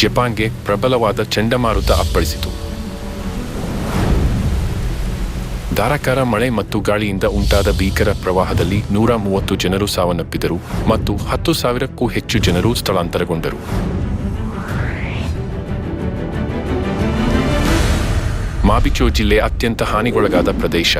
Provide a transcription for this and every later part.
ಜಪಾನ್ಗೆ ಪ್ರಬಲವಾದ ಚಂಡಮಾರುತ ಅಪ್ಪಳಿಸಿತು. ಧಾರಾಕಾರ ಮಳೆ ಮತ್ತು ಗಾಳಿಯಿಂದ ಉಂಟಾದ ಭೀಕರ ಪ್ರವಾಹದಲ್ಲಿ ನೂರ ಮೂವತ್ತು ಜನರು ಸಾವನ್ನಪ್ಪಿದರು ಮತ್ತು ಹತ್ತು ಸಾವಿರಕ್ಕೂ ಹೆಚ್ಚು ಜನರು ಸ್ಥಳಾಂತರಗೊಂಡರು. ಮಾಬಿಚೋ ಜಿಲ್ಲೆ ಅತ್ಯಂತ ಹಾನಿಗೊಳಗಾದ ಪ್ರದೇಶ.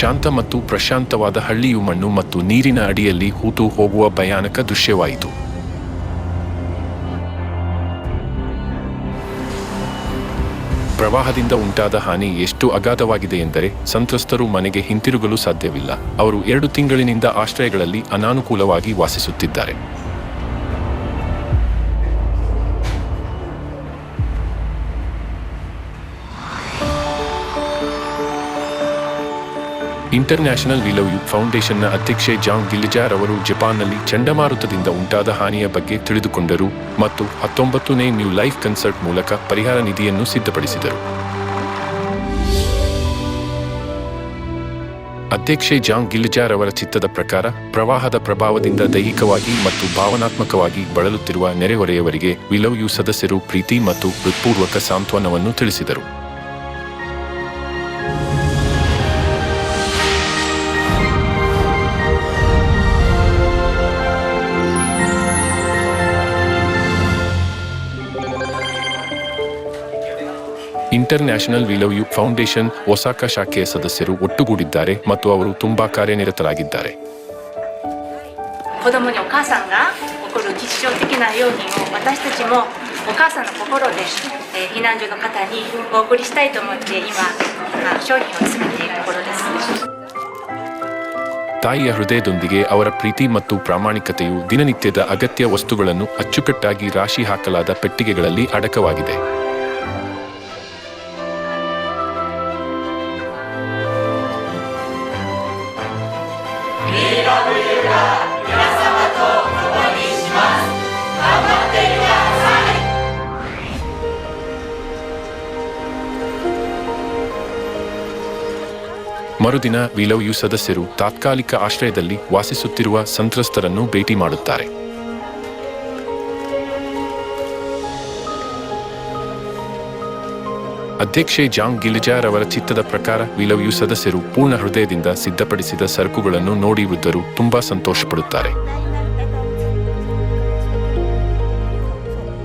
ಶಾಂತ ಮತ್ತು ಪ್ರಶಾಂತವಾದ ಹಳ್ಳಿಯು ಮಣ್ಣು ಮತ್ತು ನೀರಿನ ಅಡಿಯಲ್ಲಿ ಹೂತು ಹೋಗುವ ಭಯಾನಕ ದೃಶ್ಯವಾಯಿತು. ಪ್ರವಾಹದಿಂದ ಉಂಟಾದ ಹಾನಿ ಎಷ್ಟು ಅಗಾಧವಾಗಿದೆ ಎಂದರೆ ಸಂತ್ರಸ್ತರು ಮನೆಗೆ ಹಿಂತಿರುಗಲು ಸಾಧ್ಯವಿಲ್ಲ. ಅವರು ಎರಡು ತಿಂಗಳಿನಿಂದ ಆಶ್ರಯಗಳಲ್ಲಿ ಅನಾನುಕೂಲವಾಗಿ ವಾಸಿಸುತ್ತಿದ್ದಾರೆ. ಇಂಟರ್ನ್ಯಾಷನಲ್ ವಿಲವ್ ಯು ಫೌಂಡೇಶನ್ನ ಅಧ್ಯಕ್ಷೆ ಜಾಂಗ್ ಗಿಲಿಜಾರ್ ಅವರು ಜಪಾನ್ನಲ್ಲಿ ಚಂಡಮಾರುತದಿಂದ ಉಂಟಾದ ಹಾನಿಯ ಬಗ್ಗೆ ತಿಳಿದುಕೊಂಡರು ಮತ್ತು ಹತ್ತೊಂಬತ್ತನೇ ನ್ಯೂ ಲೈಫ್ ಕನ್ಸರ್ಟ್ ಮೂಲಕ ಪರಿಹಾರ ನಿಧಿಯನ್ನು ಸಿದ್ಧಪಡಿಸಿದರು. ಅಧ್ಯಕ್ಷೆ ಜಾಂಗ್ ಗಿಲ್ಜಾರ್ ಅವರ ಚಿತ್ತದ ಪ್ರಕಾರ ಪ್ರವಾಹದ ಪ್ರಭಾವದಿಂದ ದೈಹಿಕವಾಗಿ ಮತ್ತು ಭಾವನಾತ್ಮಕವಾಗಿ ಬಳಲುತ್ತಿರುವ ನೆರೆಹೊರೆಯವರಿಗೆ ವಿಲವ್ ಯು ಸದಸ್ಯರು ಪ್ರೀತಿ ಮತ್ತು ಹೃತ್ಪೂರ್ವಕ ಸಾಂತ್ವನವನ್ನು ತಿಳಿಸಿದರು. International V U foundation Osaka ಶಾಖೆಯ ಸದಸ್ಯರು ಒಟ್ಟುಗೂಡಿದ್ದಾರೆ ಮತ್ತು ಅವರು ತುಂಬಾ ಕಾರ್ಯನಿರತರಾಗಿದ್ದಾರೆ. ತಾಯಿಯ ಹೃದಯದೊಂದಿಗೆ ಅವರ ಪ್ರೀತಿ ಮತ್ತು ಪ್ರಾಮಾಣಿಕತೆಯು ದಿನನಿತ್ಯದ ಅಗತ್ಯ ವಸ್ತುಗಳನ್ನು ಅಚ್ಚುಕಟ್ಟಾಗಿ ರಾಶಿ ಹಾಕಲಾದ ಪೆಟ್ಟಿಗೆಗಳಲ್ಲಿ ಅಡಕವಾಗಿದೆ. ಮರುದಿನ ವಿಲವ್ ಯು ಸದಸ್ಯರು ತಾತ್ಕಾಲಿಕ ಆಶ್ರಯದಲ್ಲಿ ವಾಸಿಸುತ್ತಿರುವ ಸಂತ್ರಸ್ತರನ್ನು ಭೇಟಿ ಮಾಡುತ್ತಾರೆ. ಅಧ್ಯಕ್ಷೆ ಜಾಂಗ್ ಗಿಲಿಜಾರ್ ಅವರ ಚಿತ್ತದ ಪ್ರಕಾರ ವಿಲವ್ ಯು ಸದಸ್ಯರು ಪೂರ್ಣ ಹೃದಯದಿಂದ ಸಿದ್ಧಪಡಿಸಿದ ಸರಕುಗಳನ್ನು ನೋಡಿ ವೃದ್ಧರು ತುಂಬಾ ಸಂತೋಷಪಡುತ್ತಾರೆ.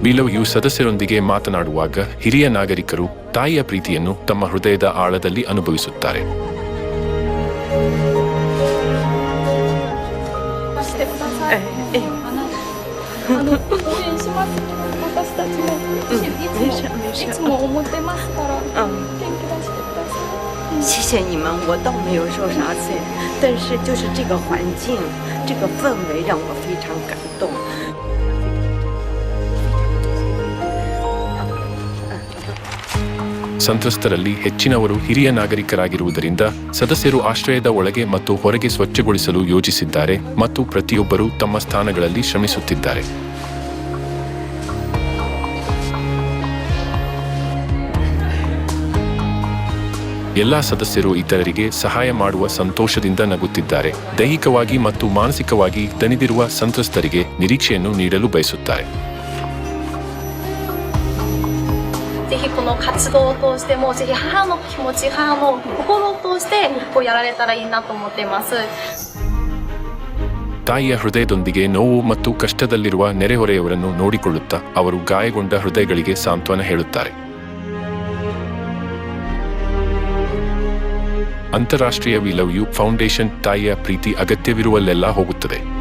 ವಿಲವ್ ಯು ಸದಸ್ಯರೊಂದಿಗೆ ಮಾತನಾಡುವಾಗ ಹಿರಿಯ ನಾಗರಿಕರು ತಾಯಿಯ ಪ್ರೀತಿಯನ್ನು ತಮ್ಮ ಹೃದಯದ ಆಳದಲ್ಲಿ ಅನುಭವಿಸುತ್ತಾರೆ. 私たちもいつもいつも思ってますから元気出してください。谢谢你们，我倒没有受啥罪，但是就是这个环境，这个氛围让我非常感动。 ಸಂತ್ರಸ್ತರಲ್ಲಿ ಹೆಚ್ಚಿನವರು ಹಿರಿಯ ನಾಗರಿಕರಾಗಿರುವುದರಿಂದ ಸದಸ್ಯರು ಆಶ್ರಯದ ಒಳಗೆ ಮತ್ತು ಹೊರಗೆ ಸ್ವಚ್ಛಗೊಳಿಸಲು ಯೋಜಿಸಿದ್ದಾರೆ ಮತ್ತು ಪ್ರತಿಯೊಬ್ಬರೂ ತಮ್ಮ ಸ್ಥಾನಗಳಲ್ಲಿ ಶ್ರಮಿಸುತ್ತಿದ್ದಾರೆ ಎಲ್ಲಾ ಸದಸ್ಯರು ಇತರರಿಗೆ ಸಹಾಯ ಮಾಡುವ ಸಂತೋಷದಿಂದ ನಗುತ್ತಿದ್ದಾರೆ ದೈಹಿಕವಾಗಿ ಮತ್ತು ಮಾನಸಿಕವಾಗಿ ದಣಿದಿರುವ ಸಂತ್ರಸ್ತರಿಗೆ ನಿರೀಕ್ಷೆಯನ್ನು ನೀಡಲು ಬಯಸುತ್ತಾರೆ ぜひこの活動を通してもぜひ母の気持ち母の心を通してこうやられたらいいなと思っています。 ತಾಯಿಯ ಹೃದಯದೊಂದಿಗೆ ನೋವು ಮತ್ತು ಕಷ್ಟದಲ್ಲಿರುವ ನೆರೆಹೊರೆಯವರನ್ನು ನೋಡಿಕೊಳ್ಳುತ್ತಾ ಅವರು ಗಾಯಗೊಂಡ ಹೃದಯಗಳಿಗೆ ಸಾಂತ್ವನ ಹೇಳುತ್ತಾರೆ ಅಂತಾರಾಷ್ಟ್ರೀಯ ವಿ ಲವ್ ಯು ಫೌಂಡೇಶನ್ ತಾಯಿಯ ಪ್ರೀತಿ ಅಗತ್ಯವಿರುವಲ್ಲೆಲ್ಲ ಹೋಗುತ್ತದೆ.